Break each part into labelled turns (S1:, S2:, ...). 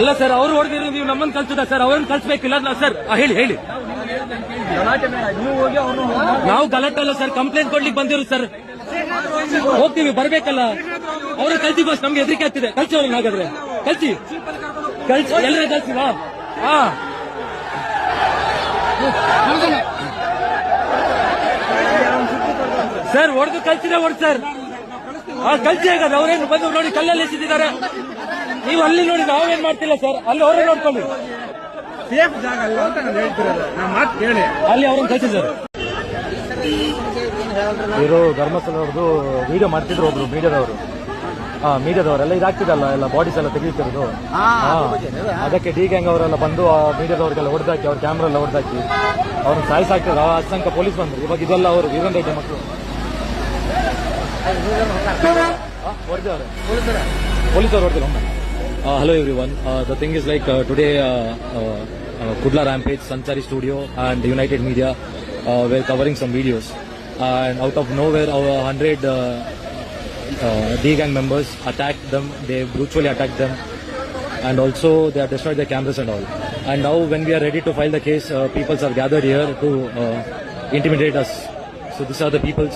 S1: ಅಲ್ಲ ಸರ್, ಅವ್ರು ಹೊಡೆದಿರೋ ನೀವು ನಮ್ಮನ್ನು ಕಲ್ಸದ ಸರ್? ಅವ್ರನ್ನ ಕಲ್ಸ್ಬೇಕಿಲ್ಲ ಸರ್ ಹೇಳಿ ಹೇಳಿ.
S2: ನಾವು
S1: ಗಲಾಟೆ ಅಲ್ಲ ಸರ್ ಕಂಪ್ಲೇಂಟ್ ಕೊಡ್ಲಿಕ್ಕೆ ಬಂದಿರು ಸರ್. ಹೋಗ್ತೀವಿ, ಬರ್ಬೇಕಲ್ಲ. ಅವ್ರ ಕಲ್ಸಿ ಬಸ್ ನಮ್ಗೆ ಹೆದರಿಕೆ ಆಗ್ತಿದೆ. ಕಲ್ಸಿ ಅವ್ರನ್ನ ಹಾಗಾದ್ರೆ. ಕಲ್ಸಿ. ಕಲ್ಸಿ ಎಲ್ಲರ ಕಲ್ಸಿ ಹಾ ಹಾ. ಸರ್, ಹೊಡೆದು ಕಲ್ಸಿದೆ ಹೊಡ್ ಸರ್. ಹಾ ಕಲ್ಸಿ ಹಾಗಾದ್ರೆ ಅವ್ರೇನು ಬಂದು ನೋಡಿ ಕಲ್ಲಲ್ಲಿ ಎಸಿದ್ದಾರೆ ನೀವು ಅಲ್ಲಿ ನೋಡಿ ನಾವೇನ್ ಮಾಡ್ತಿಲ್ಲ ಸರ್? ಅಲ್ಲಿ ಅವರೇ ನೋಡ್ಕೊಳ್ಳಿ.
S2: ಸೇಫ್ ಜಾಗ ಅಲ್ಲ ಅಂತ ನಾನು ಹೇಳ್ತಿರೋದು. ನಾನು ಮಾತು ಕೇಳಿ.
S1: ಅಲ್ಲಿ ಅವ್ರನ್ನ ಕಲ್ಸಿ ಸರ್
S3: ಇವರು ಧರ್ಮಸ್ಥಳವ್ರದ್ದು ವಿಡಿಯೋ ಮಾಡ್ತಿದ್ರು ಒಬ್ರು ಮೀಡಿಯಾದವರು. ಹಾ ಮೀಡಿಯಾದವರೆಲ್ಲ ಇದಾಗ್ತಿದಲ್ಲ ಎಲ್ಲ ಬಾಡೀಸ್ ಎಲ್ಲ ತೆಗಿತಿರೋದು. ಅದಕ್ಕೆ ಡಿ ಗ್ಯಾಂಗ್ ಅವರೆಲ್ಲ ಬಂದು ಆ ಮೀಡಿಯಾದವ್ರಿಗೆಲ್ಲ ಹೊಡೆದಾಕಿ ಅವ್ರ ಕ್ಯಾಮ್ರಾ ಎಲ್ಲ ಹೊಡೆದಾಕಿ ಅವ್ರನ್ನ ಸಾಯಿಸಾಕ್ತಿದ್ರು. ಆ ಅಸಂಖ್ಯ ಪೊಲೀಸ್ ಬಂದ್ರು. ಇವಾಗ ಇದೆಲ್ಲ ಅವರು ವೀರೇಂದ್ರ ರೆಡ್ಡಿ ಮಕ್ಕಳು. ಹೊಡೆದವ್ರೆ ಪೊಲೀಸ್ ಅವ್ರು ಹೊಡೆದಿಲ್ಲ hello everyone the thing is like today Kudla Rampage, Sansari Studio, and United Media uh, were covering some videos. And out of nowhere, our 100 uh, uh, D gang members attacked them. They brutally attacked them, and also they have destroyed their cameras and all. And now, when we are ready to file the case, uh, peoples have gathered here to uh, intimidate us. So these are the peoples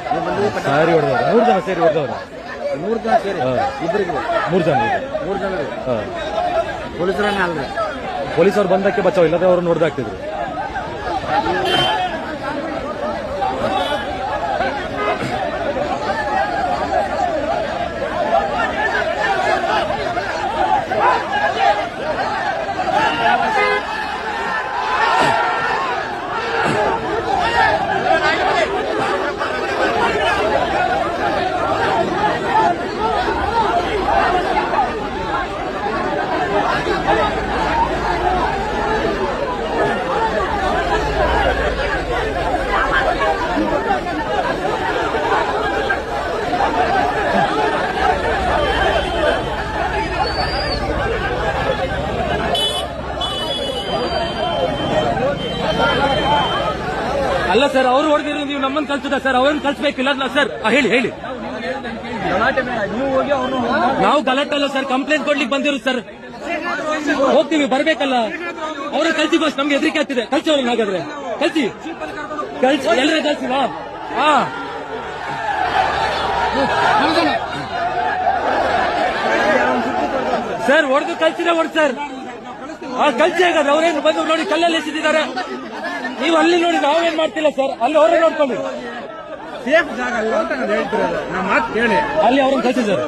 S2: ಸಾರಿ
S3: ಹೊಡೆದವ್ರ. ಮೂರು ಜನ ಸೇರಿ ಹೊಡೆದವ್ರ.
S2: ಮೂರು ಜನ ಸೇರಿ. ಇಬ್ಬರಿಗೆ
S3: ಮೂರು ಜನ
S2: ಮೂರು ಜನ ಪೊಲೀಸರ
S3: ಹಾ.
S2: ಪೊಲೀಸರನ್ನ ಅಲ್ರಿ?
S3: ಪೊಲೀಸರು ಬಂದಕ್ಕೆ ಬಚಾವ್ ಇಲ್ಲದೆ ಅವ್ರು ಹೊಡೆದಾಕ್ತಿದ್ರು.
S1: ಅಲ್ಲ ಸರ್ ಅವ್ರು ಹೊಡೆದಿರೋ ನೀವು ನಮ್ಮನ್ನ ಕಲ್ಸದ ಸರ್ ಅವ್ರನ್ನ ಕಲ್ಸ್ಬೇಕಿಲ್ಲ ಅಲ್ಲ ಸರ್ ಆ, ಹೇಳಿ ಹೇಳಿ
S2: ಗಲಾಟೆ ಬೇಡ ನೀವು ಹೋಗಿ ಅವ್ರನ್ನ
S1: ನಾವು ಗಲಾಟೆ ಅಲ್ಲ ಸರ್ ಕಂಪ್ಲೇಂಟ್ ಕೊಡ್ಲಿಕ್ಕೆ ಬಂದಿರು ಸರ್ ಹೋಗ್ತೀವಿ ಬರ್ಬೇಕಲ್ಲ. ಅವರ ಕಲ್ಸಿ ಬಸ್ ನಮ್ಗೆ ಹೆದರಿಕೆ ಆಗ್ತಿದೆ. ಕಲ್ಸಿ ಅವ್ರನ್ನ ಹಾಗಾದ್ರೆ. ಕಲ್ಸಿ. ಕಲ್ಸಿ ಎಲ್ಲರ ಕಲ್ಸಿ ಹಾ. ಸರ್ ಹೊಡೆದು ಕಲ್ಸಿದ್ರೆ ಹೊಡ್ ಸರ್. ಹಾ ಕಲ್ಸಿ ಹಾಗಾದ್ರೆ. ಅವ್ರೇನು ಬಂದು ನೋಡಿ ಕಲ್ಲಲ್ಲಿ ಎಸೆದಿದ್ದಾರೆ. ನೀವು ಅಲ್ಲಿ ನೋಡಿ ನಾವೇನ್ ಮಾಡ್ತಿಲ್ಲ ಸರ್. ಅಲ್ಲಿ ಅವರೇ ನೋಡ್ಕೊಳ್ಳಿ.
S2: ಸೇಫ್ ಜಾಗ ಅಲ್ಲ ಅಂತ ನಾನು ಹೇಳ್ತಿರೋದು. ನಾನು ಮಾತು ಕೇಳಿ.
S1: ಅಲ್ಲಿ ಅವ್ರನ್ನ ಕಲ್ಸಿ ಸರ್.